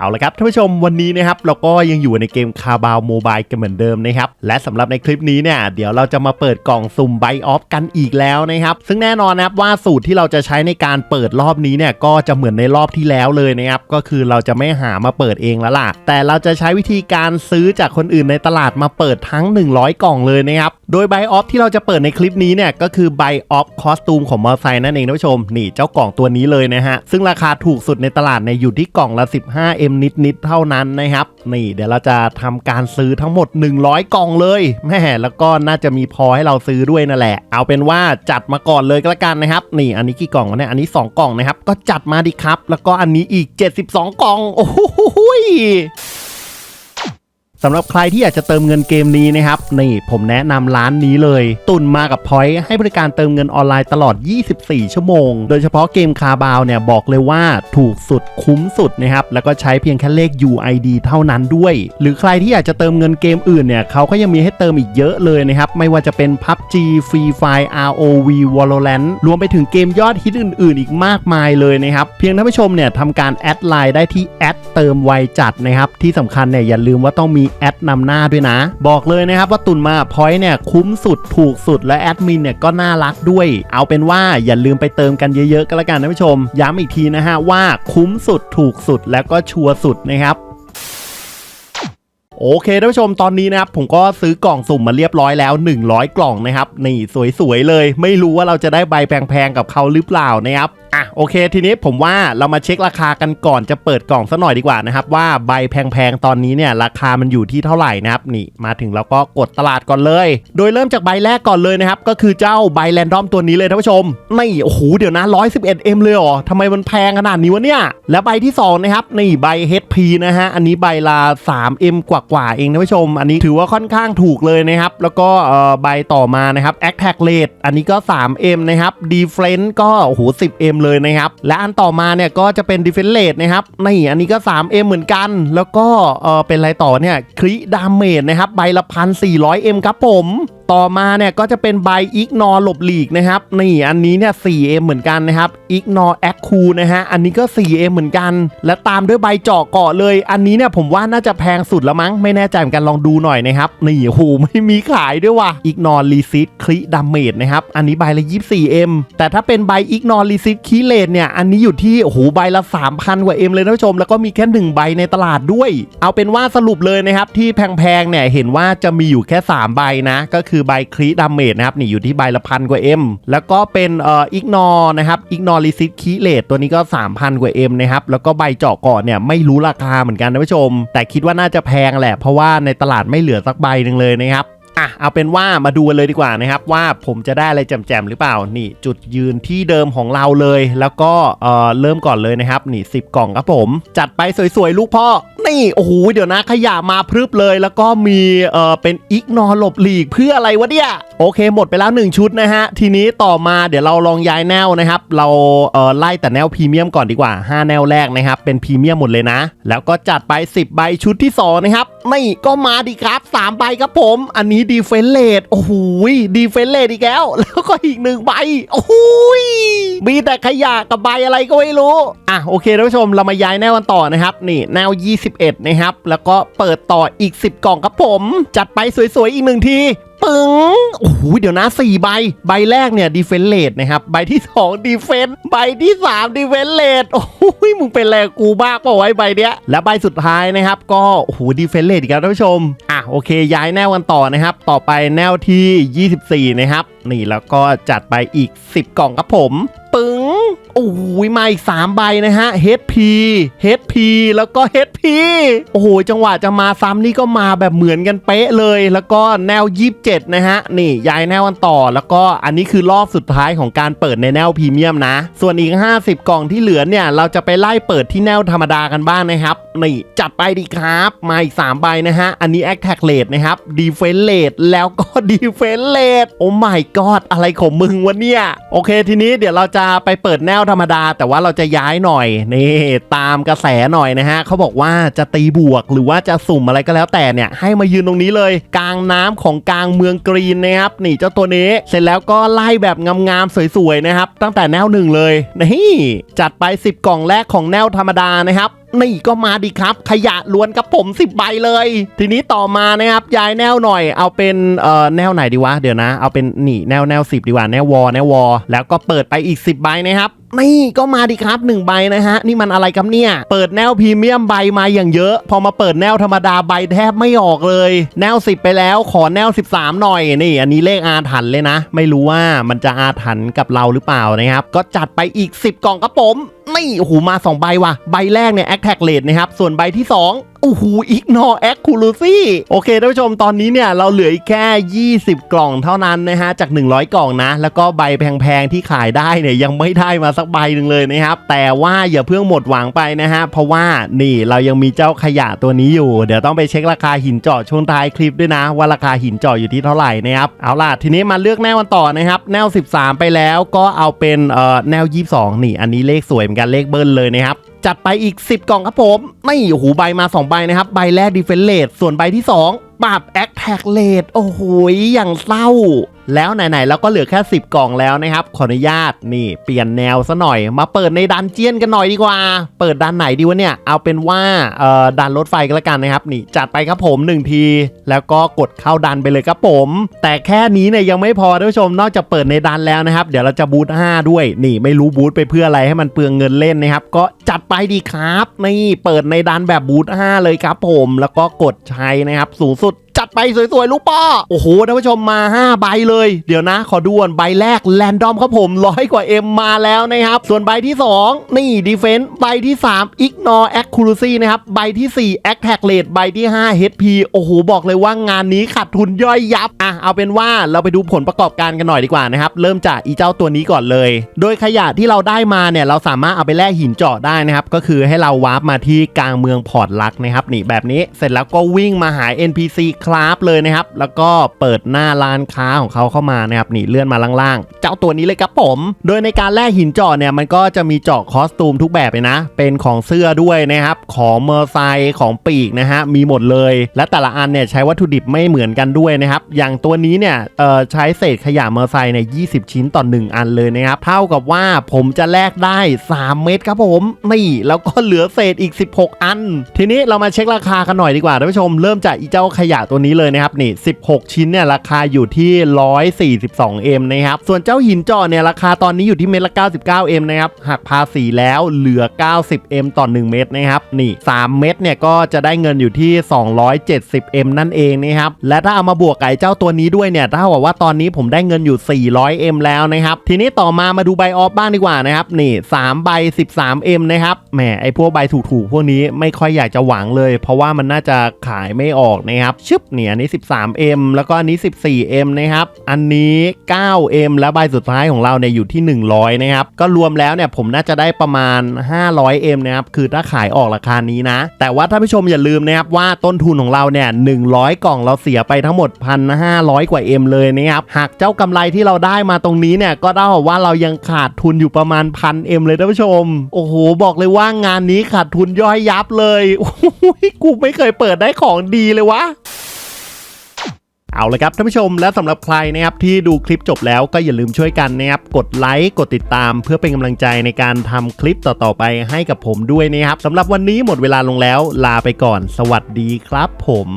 เอาละครับท่านผู้ชมวันนี้นะครับเราก็ยังอยู่ในเกมคาบาวโมบายกันเหมือนเดิมนะครับและสำหรับในคลิปนี้เนี่ยเดี๋ยวเราจะมาเปิดกล่องสุ่มไบออฟกันอีกแล้วนะครับซึ่งแน่นอนนะครับว่าสูตรที่เราจะใช้ในการเปิดรอบนี้เนี่ยก็จะเหมือนในรอบที่แล้วเลยนะครับก็คือเราจะไม่หามาเปิดเองแล้วล่ะ แต่เราจะใช้วิธีการซื้อจากคนอื่นในตลาดมาเปิดทั้ง 100 กล่องเลยนะครับโดยไบออฟที่เราจะเปิดในคลิปนี้เนี่ยก็คือไบออฟคอสตูมของมอไซค์นั่นเองท่านผู้ชมนี่เจ้ากล่องตัวนี้เลยนะฮะซึ่งราคาถูกสุดในตลาดเนี่ยอยู่ที่กล่องละมนิดๆเท่านั้นนะครับ นี่เดี๋ยวเราจะทำการซื้อทั้งหมด 100 กล่องเลยแม่แล้วก็น่าจะมีพอให้เราซื้อด้วยนั่นแหละ เอาเป็นว่าจัดมาก่อนเลยก็แล้วกันนะครับ นี่อันนี้กี่กล่องวะเนี่ยอันนี้ 2 กล่องนะครับ ก็จัดมาดิครับ แล้วก็อันนี้อีก 72 กล่อง โอ้โหย สำหรับใครที่อยากจะเติมเงินเกมนี้นะครับนี่ผมแนะนำร้านนี้เลย ตุนมากับพอยต์ให้บริการเติมเงินออนไลน์ตลอด 24 ชั่วโมง โดยเฉพาะเกมคาบาวเนี่ยบอกเลยว่าถูกสุดคุ้มสุดนะครับแล้วก็ใช้เพียงแค่เลข UID เท่านั้นด้วย หรือใครที่อยากจะเติมเงินเกมอื่นเนี่ยเขาก็ยังมีให้เติมอีกเยอะเลยนะครับไม่ว่าจะเป็น PUBG Free Fire ROV Valorant รวมไปถึงเกมยอดฮิตอื่น ๆ อีกมากมายเลยนะครับเพียงท่านผู้ชมเนี่ยทำการแอดไลน์ได้ที่แอดเติมไวจัดนะครับที่สำคัญเนี่ยอย่าลืมว่าต้องมีแอดนำหน้าด้วยนะ บอกเลยนะครับว่าตุนมาพอยต์เนี่ยคุ้มสุดถูกสุดและแอดมินเนี่ยก็น่ารักด้วย เอาเป็นว่าอย่าลืมไปเติมกันเยอะๆก็แล้วกันท่านผู้ชม ย้ำอีกทีนะฮะว่าคุ้มสุดถูกสุดและก็ชัวร์สุดนะครับ โอเคท่านผู้ชมตอนนี้นะครับผมก็ซื้อกล่องสุ่มมาเรียบร้อยแล้ว 100 กล่องนะครับนี่สวยๆเลย ไม่รู้ว่าเราจะได้ใบแพงๆกับเขาหรือเปล่านะครับอะโอเค ทีนี้ผมว่าเรามาเช็คราคากันก่อนจะเปิดกล่องซะหน่อยดีกว่านะครับ ว่าใบแพงๆตอนนี้เนี่ยราคามันอยู่ที่เท่าไหร่นะครับนี่มาถึงเราก็กดตลาดก่อนเลย โดยเริ่มจากใบแรกก่อนเลยนะครับ ก็คือเจ้าใบแรนดอมตัวนี้เลยท่านผู้ชมนี่โอ้โหเดี๋ยวนะ 111M เลยเหรอทำไมมันแพงขนาดนี้วะเนี่ย แล้วใบที่สองนะครับนี่ใบ HP นะฮะอันนี้ใบละ 3M กว่ากว่าเองนะผู้ชม อันนี้ถือว่าค่อนข้างถูกเลยนะครับ แล้วก็ใบต่อมานะครับ a c t a c Rate อันนี้ก็ 3M นะครับ Defense ก็โอ้โห 10M เลยนะครับ และอันต่อมาเนี่ยก็จะเป็น Defense Rate นะครับนี่อันนี้ก็ 3M เหมือนกัน แล้วก็เป็นอะไรต่อเนี่ยคริดามเมจนะครับใบละพัน400 m ครับผม ต่อมาเนี่ยก็จะเป็นใบอิกนอหลบหลีกนะครับนี่อันนี้เนี่ย 4M เหมือนกันนะครับอิกนอแอคคูนะฮะอันนี้ก็ 4M เหมือนกัน และตามด้วยใบเจาะเกาะเลย อันนี้เนี่ยผมว่าน่าจะแพงสุดล้วมั้งไม่แน่ใจเหมือนกันลองดูหน่อยนะครับนี่โหไม่มีขายด้วยว่ะอิกนอรีซิตคลิดาเมจนะครับอันนี้ใบละ 24M แต่ถ้าเป็นใบอิกนอรีซิตคีเลตเนี่ยอันนี้อยู่ที่โอ้โหใบละ 3,000 กว่า M เลยท่านผู้ชม แล้วก็มีแค่ 1 ใบในตลาดด้วย เอาเป็นว่าสรุปเลยนะครับที่แพงๆเนี่ยเห็นว่าจะมีอยู่แค่ 3 ใบนะก็คือือใบครีดาเมจนะครับนี่อยู่ที่ใบละพันกว่าเอ็มแล้วก็เป็นเอ่ออิกนอนะครับอิกนอริซิตคีเลตตัวนี้ก็ 3,000 กว่าเอ็มนะครับแล้วก็ใบเจาะเกาะเนี่ยไม่รู้ราคาเหมือนกันท่านผู้ชม แต่คิดว่าน่าจะแพงแหละเพราะว่าในตลาดไม่เหลือสักใบหนึ่งเลยนะครับ อะเอาเป็นว่ามาดูกันเลยดีกว่านะครับว่าผมจะได้อะไรแจ่มๆหรือเปล่านี่จุดยืนที่เดิมของเราเลย แล้วก็เอ่อเริ่มก่อนเลยนะครับนี่10 กล่องครับผม จัดไปสวยๆลูกพ่อนี่โอ้โหเดี๋ยวนะขยะมาพรึบเลย แล้วก็มีเอ่อเป็นอิกนอหลบหลีกเพื่ออะไรวะเนี่ย โอเคหมดไปแล้ว 1 ชุดนะฮะ ทีนี้ต่อมาเดี๋ยวเราลองย้ายแนวนะครับ เราเอ่อไล่แต่แนวพรีเมียมก่อนดีกว่า 5 แนวแรกนะครับ เป็นพรีเมียมหมดเลยนะ แล้วก็จัดไป 10 ใบชุดที่ 2 นะครับนี่ก็มาดีครับ 3 ใบครับผม อันนี้ดีเฟนเลดโอ้โหดีเฟนเลดอีกแล้ว แล้วก็อีกหนึ่งใบ โอ้โหยมีแต่ขยะกับใบอะไรก็ไม่รู้ อะโอเคท่านผู้ชมเรามาย้ายแนวกันต่อนะครับ นี่แนว 21 นะครับ แล้วก็เปิดต่ออีก 10 กล่องครับผม จัดไปสวยๆอีกหนึ่งที ปึ้งโอ้โหเดี๋ยวนะสี่ใบ ใบแรกเนี่ยดีเฟนเลดนะครับ ใบที่สองดีเฟนใบที่สามดีเฟนเลดโอ้โหมึงเป็นแรงกูบ้าเปล่าไว้ใบเนี้ย และใบสุดท้ายนะครับ ก็โอ้โหดีเฟนเลดอีกแล้วท่านผู้ชม อะโอเค ย้ายแนวกันต่อนะครับ ต่อไปแนวที่ 24 นะครับ นี่แล้วก็จัดไปอีก 10 กล่องครับผม โอ้ยมาอีก3ใบนะฮะ HP HP แล้วก็ HP โอ้โห จังหวะจะมาซ้ำนี่ก็มาแบบเหมือนกันเป๊ะเลย แล้วก็แนว 27 นะฮะ นี่ย้ายแนวกันต่อ แล้วก็อันนี้คือรอบสุดท้ายของการเปิดในแนวพรีเมียมนะ ส่วนอีก 50 กล่องที่เหลือเนี่ย เราจะไปไล่เปิดที่แนวธรรมดากันบ้างนะครับ นี่จัดไปดีครับ มาอีก3ใบนะฮะ อันนี้ Attack Rate นะครับ Defense Rate แล้วก็ Defense Rate โอ้ my god อะไรของมึงวะเนี่ย โอเคทีนี้เดี๋ยวเราจะไปเปิดแนวธรรมดา แต่ว่าเราจะย้ายหน่อยนี่ตามกระแสหน่อยนะฮะเขาบอกว่าจะตีบวกหรือว่าจะสุ่มอะไรก็แล้วแต่เนี่ย ให้มายืนตรงนี้เลย กลางน้ำของกลางเมืองกรีนนะครับนี่เจ้าตัวนี้เสร็จแล้วก็ไล่แบบงามๆสวยๆนะครับ ตั้งแต่แนวหนึ่งเลยนี่จัดไป 10 กล่องแรกของแนวธรรมดานะครับ นี่ก็มาดีครับ ขยะล้วนกับผม 10 ใบเลย ทีนี้ต่อมานะครับย้ายแนวหน่อย เอาเป็นเอ่อแนวไหนดีวะ เดี๋ยวนะ เอาเป็นนี่แนวแนว10ดีกว่าแนววอแนววอแล้วก็เปิดไปอีก 10 ใบนะครับนี่ก็มาดีครับ1ใบนะฮะ นี่มันอะไรครับเนี่ย เปิดแนวพรีเมียมใบมาอย่างเยอะ พอมาเปิดแนวธรรมดาใบแทบไม่ออกเลย แนว 10 ไปแล้วขอแนว 13 หน่อยนี่ อันนี้เลขอาถรรพ์เลยนะ ไม่รู้ว่ามันจะอาถรรพ์กับเราหรือเปล่านะครับ ก็จัดไปอีก 10 กล่องครับผม ไม่โอ้โหมา 2 ใบว่ะ ใบแรกเนี่ยแอคแท็กเลดนะครับ ส่วนใบที่ 2โอ้โหอิกนอแอคคูลูซี่โอเคท่านผู้ชมตอนนี้เนี่ย เราเหลืออีกแค่ 20 กล่องเท่านั้นนะฮะ จาก 100 กล่องนะ แล้วก็ใบแพงๆ ที่ขายได้เนี่ย ยังไม่ได้มาสักใบหนึ่งเลยนะครับ แต่ว่าอย่าเพิ่งหมดหวังไปนะฮะ เพราะว่านี่เรายังมีเจ้าขยะตัวนี้อยู่ เดี๋ยวต้องไปเช็คราคาหินเจาะช่วงท้ายคลิปด้วยนะ ว่าราคาหินเจาะอยู่ที่เท่าไหร่นะครับเอาล่ะทีนี้มาเลือกแนวกันต่อนะครับ แนว 13 ไปแล้วก็เอาเป็นเอ่อแนว 22 นี่ อันนี้เลขสวยเหมือนกันเลขเบิ้ลเลยนะครับ จัดไปอีก 10 กล่องครับผม ไม่หูใบมา 2 ใบนะครับ ใบแรกดีเฟนเลตส่วนใบที่ 2 ปราบแอคแท็กเลดโอ้โหอย่างเศร้า แล้วไหนๆเราก็เหลือแค่ 10 กล่องแล้วนะครับ ขออนุญาตนี่ เปลี่ยนแนวซะหน่อย มาเปิดในดันเจียนกันหน่อยดีกว่า เปิดดันไหนดีวะเนี่ย เอาเป็นว่าเอ่อดันรถไฟก็แล้วกันนะครับ นี่จัดไปครับผม 1 ที แล้วก็กดเข้าดันไปเลยครับผม แต่แค่นี้เนี่ยยังไม่พอท่านผู้ชมนอกจากเปิดในดันแล้วนะครับ เดี๋ยวเราจะบูท5ด้วย นี่ไม่รู้บูทไปเพื่ออะไรให้มันเปลืองเงินเล่นนะครับ ก็จัดไปดีครับ นี่เปิดในดันแบบบูท5เลยครับผม แล้วก็กดใช้นะครับสูงสุด ไปสวยๆลูกป้อโอ้โหท่านผู้ชมมา 5 ใบเลย เดี๋ยวนะ ขอดูก่อนใบแรกแรนดอมครับผมร้อยกว่า M มมาแล้วนะครับ ส่วนใบที่ 2 นี่ดีเฟน s ์ใบที่ 3 Ignore Accuracy นะครับ ใบที่ 4 Attack Rate ใบที่ 5 HP โอ้โห บอกเลยว่างานนี้ขาดทุนย่อยยับ อะ เอาเป็นว่าเราไปดูผลประกอบการกันหน่อยดีกว่านะครับ เริ่มจากอีเจ้าตัวนี้ก่อนเลย โดยขยะที่เราได้มาเนี่ย เราสามารถเอาไปแลกหินเจาะได้นะครับ ก็คือให้เราวาร์ปมาที่กลางเมืองพอร์ตลักนะครับนี่แบบนี้ เสร็จแล้วก็วิ่งมาหา NPC คราฟเลยนะครับ แล้วก็เปิดหน้าร้านค้าของเขาเข้ามานะครับนี่เลื่อนมาล่างๆ เจ้าตัวนี้เลยครับผม โดยในการแลกหินเจาะเนี่ยมันก็จะมีเจาะคอสตูมทุกแบบเลยนะ เป็นของเสื้อด้วยนะครับ ของเมอร์ไซค์ของปีกนะฮะมีหมดเลย และแต่ละอันเนี่ยใช้วัตถุดิบไม่เหมือนกันด้วยนะครับ อย่างตัวนี้เนี่ยเอ่อใช้เศษขยะเมอร์ไซค์เนี่ย20ชิ้นต่อ1อันเลยนะครับ เท่ากับว่าผมจะแลกได้ 3 เม็ดครับผมนี่แล้วก็เหลือเศษอีก 16 อัน ทีนี้เรามาเช็คราคากันหน่อยดีกว่าท่านผู้ชมเริ่มจากอีเจ้าขยะตัวนี้เลยนะครับนี่ 16 ชิ้นเนี่ยราคาอยู่ที่ 142M นะครับ ส่วนเจ้าหินจาะเนี่ยราคาตอนนี้อยู่ที่เม็ดละ 99M นะครับหักภาษีแล้วเหลือ 90M ต่อ 1 เม็ดนะครับนี่ 3 เม็ดเนี่ยก็จะได้เงินอยู่ที่ 270M นั่นเองนะครับและถ้าเอามาบวกกับไอ้เจ้าตัวนี้ด้วยเนี่ยถ้ากับว่าตอนนี้ผมได้เงินอยู่ 400M แล้วนะครับทีนี้ต่อมามาดูใบออฟบ้างดีกว่านะครับนี่3ใบ 13M นะครับแหมไอ้พวกใบถูกๆพวกนี้ไม่ค่อยอยากจะหวังเลย เพราะว่ามันน่าจะขายไม่ออกนะครับชึบเนี่ยอันนี้ 13M แล้วก็อันนี้ 14M นะครับ อันนี้ 9M แล้วใบสุดท้ายของเราเนี่ยอยู่ที่ 100 นะครับ ก็รวมแล้วเนี่ยผมน่าจะได้ประมาณ 500M นะครับ คือถ้าขายออกราคานี้นะ แต่ว่าท่านผู้ชมอย่าลืมนะครับว่าต้นทุนของเราเนี่ย 100 กล่องเราเสียไปทั้งหมด 1,500 กว่า M เลยนะครับ หากเจ้ากำไรที่เราได้มาตรงนี้เนี่ย ก็เท่ากับว่าเรายังขาดทุนอยู่ประมาณ 1,000 M เลยท่านผู้ชม โอ้โห บอกเลยว่างานนี้ขาดทุนย่อยยับเลย โอ้ยกูไม่เคยเปิดได้ของดีเลยวะ เอาละครับท่านผู้ชมและสำหรับใครนะครับที่ดูคลิปจบแล้วก็อย่าลืมช่วยกันนะครับกดไลค์กดติดตาม เพื่อเป็นกำลังใจในการทำคลิปต่อๆไปให้กับผมด้วยนะครับสำหรับวันนี้หมดเวลาลงแล้ว ลาไปก่อน สวัสดีครับผม